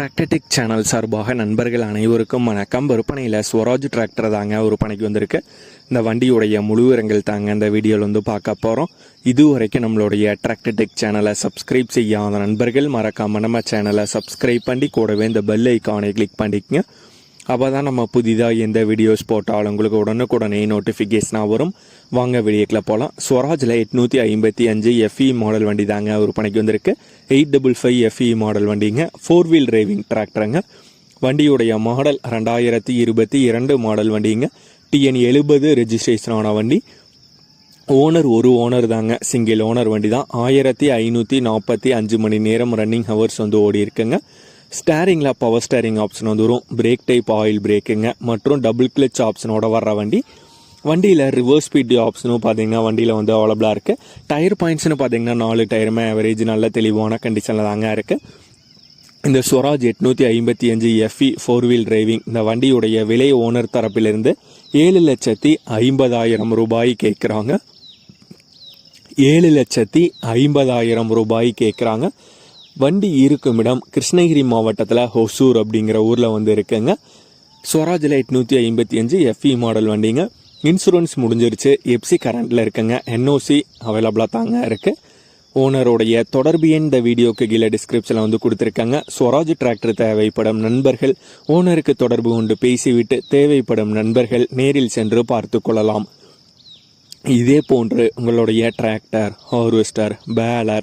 டிராக்டடிக் channel சார்பாக நண்பர்கள் அனைவருக்கும் வணக்கம். விற்பனையில் ஸ்வராஜ் டிராக்டர் தாங்க விற்பனைக்கு வந்திருக்கு. இந்த வண்டியுடைய முழுவிரங்கள் தாங்க இந்த வீடியோவில் வந்து பார்க்க போகிறோம் இதுவரைக்கும் நம்மளுடைய டிராக்டடிக் சேனலை சப்ஸ்கிரைப் செய்யாத நண்பர்கள் மறக்காமல் நம்ம சேனலை சப்ஸ்கிரைப் பண்ணி கூடவே இந்த பெல் ஐக்கானை கிளிக் பண்ணிக்கங்க. அப்போ தான் நம்ம புதிதாக எந்த வீடியோஸ் போட்டாலும் உங்களுக்கு உடனுக்குடனே நோட்டிஃபிகேஷனாக வரும். வாங்க வெளியேக்கில் போகலாம் ஸ்வராஜில் எட்நூற்றி ஐம்பத்தி அஞ்சு எஃப்இ மாடல் வண்டி தாங்க விற்பனைக்கு வந்திருக்கு. Eight double five FE model வண்டிங்க. ஃபோர் வீல் டிரைவிங் டிராக்டருங்க வண்டியுடைய மாடல் ரெண்டாயிரத்தி இருபத்தி இரண்டு மாடல் வண்டிங்க. டிஎன் எழுபது ரெஜிஸ்ட்ரேஷன் ஆன வண்டி. ஓனர் ஒரு ஓனர் தாங்க. சிங்கிள் ஓனர் வண்டி தான் ஆயிரத்தி ஐநூற்றி நாற்பத்தி அஞ்சு மணி நேரம் ரன்னிங் ஹவர்ஸ் வந்து ஓடி இருக்குங்க ஸ்டேரிங்கில் பவர் ஸ்டேரிங் ஆப்ஷன் வந்து வரும். பிரேக் டைப் ஆயில் பிரேக்குங்க மற்றும் டபுள் கிளச் ஆப்ஷனோட வர்ற வண்டி. வண்டியில் ரிவர்ஸ் ஸ்பீட் ஆப்ஷனும் பார்த்தீங்கன்னா வண்டியில் வந்து அவைலபிளாக இருக்குது டயர் பாயிண்ட்ஸ்னு பார்த்தீங்கன்னா நாலு டயருமே ஆவரேஜ் நல்ல தெளிவான கண்டிஷனில் தாங்க இருக்குது இந்த ஸ்வராஜ் எட்நூற்றி ஐம்பத்தி அஞ்சு எஃப்இ ஃபோர் வீல் டிரைவிங் இந்த வண்டியுடைய விலை ஓனர் தரப்பிலிருந்து ஏழு லட்சத்தி ஐம்பதாயிரம் ரூபாய் கேட்குறாங்க. ஏழு லட்சத்தி ஐம்பதாயிரம் ரூபாய் கேட்குறாங்க. வண்டி இருக்கும் இடம் கிருஷ்ணகிரி மாவட்டத்தில் ஹொசூர் அப்படிங்கிற ஊரில் வந்து இருக்குங்க. ஸ்வராஜில் எட்நூற்றி ஐம்பத்தி அஞ்சு எஃப்இ மாடல் வண்டிங்க. இன்சூரன்ஸ் முடிஞ்சிருச்சு. எப்சி கரண்டில் இருக்குங்க. என்ஓசி அவைலபிளாக தாங்க இருக்குது ஓனருடைய தொடர்பு எண் இந்த வீடியோக்கு கீழே டிஸ்கிரிப்ஷனில் வந்து கொடுத்துருக்காங்க. ஸ்வராஜ் டிராக்டர் தேவைப்படும் நண்பர்கள் ஓனருக்கு தொடர்பு கொண்டு பேசிவிட்டு தேவைப்படும் நண்பர்கள் நேரில் சென்று பார்த்து கொள்ளலாம். இதே போன்று உங்களுடைய டிராக்டர் ஹார்வெஸ்டர் பேலர்